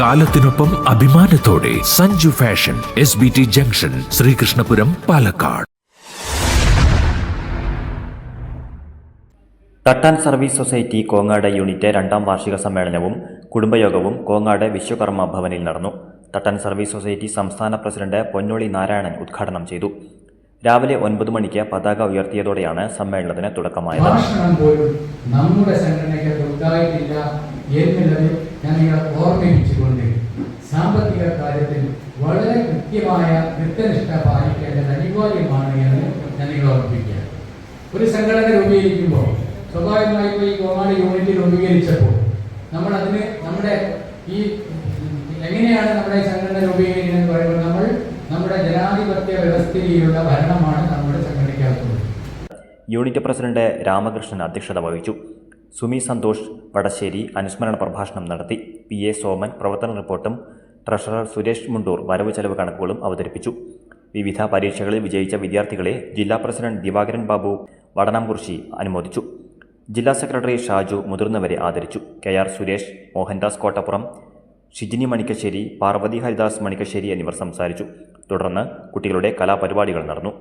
കാലത്തിനൊപ്പം അഭിമാനത്തോടെ Sanju fashion S B T junction Sreekrishnapuram Palakkad. തട്ടാൻ service society Kongad unit രണ്ടാം വാർഷിക സമ്മേളനവും കുടുംബയോഗവും കോങ്ങാട് വിശ്വകർമ്മ ഭവനിൽ നടന്നു. തട്ടൻ സർവീസ് സൊസൈറ്റി സംസ്ഥാന പ്രസിഡന്റ് പൊന്നോളി നാരായണൻ ഉദ്ഘാടനം ചെയ്തു. രാവിലെ ഒൻപത് മണിക്ക് പതാക ഉയർത്തിയതോടെയാണ് സമ്മേളനത്തിന് തുടക്കമായത്. നമ്മുടെ സംഘടനയ്ക്ക് ഞാൻ നിങ്ങളെ ഓർമ്മിപ്പിച്ചുകൊണ്ട് സാമ്പത്തിക കാര്യത്തിൽ വളരെ കൃത്യമായ കൃത്യനിഷ്ഠ പാലിക്കേണ്ടത് അനിവാര്യമാണ് എന്ന് ഞാൻ നിങ്ങളെ ഓർമ്മിപ്പിക്കുക ഒരു സംഘടന രൂപീകരിക്കുമ്പോൾ സ്വാഭാവികമായും ഈ കോമാളി യൂണിറ്റ് രൂപീകരിച്ചപ്പോൾ നമ്മൾ അതിന് നമ്മുടെ ഈ എങ്ങനെയാണ് നമ്മുടെ സംഘടന രൂപീകരിക്കുന്നത് എന്ന് പറയുമ്പോൾ നമ്മൾ നമ്മുടെ ജനാധിപത്യ വ്യവസ്ഥയിലുള്ള ഭരണമാണ് നമ്മുടെ സംഘടനയ്ക്കകത്തുള്ളത്. യൂണിറ്റ് പ്രസിഡന്റ് രാമകൃഷ്ണൻ അധ്യക്ഷത വഹിച്ചു. സുമി സന്തോഷ് വടശ്ശേരി അനുസ്മരണ പ്രഭാഷണം നടത്തി പി എ സോമൻ പ്രവർത്തന റിപ്പോർട്ടും ട്രഷറർ സുരേഷ് മുണ്ടൂർ വരവ് ചെലവ് കണക്കുകളും അവതരിപ്പിച്ചു. വിവിധ പരീക്ഷകളിൽ വിജയിച്ച വിദ്യാർത്ഥികളെ ജില്ലാ പ്രസിഡന്റ് ദിവാകരൻ ബാബു വടനാംകുറിശി അനുമോദിച്ചു. ജില്ലാ സെക്രട്ടറി ഷാജു മുതിർന്നവരെ ആദരിച്ചു. കെ ആർ സുരേഷ് മോഹൻദാസ് കോട്ടപ്പുറം ഷിജിനി മണിക്കശ്ശേരി പാർവതി ഹരിദാസ് മണിക്കശ്ശേരി എന്നിവർ സംസാരിച്ചു. തുടർന്ന് കുട്ടികളുടെ കലാപരിപാടികൾ നടന്നു.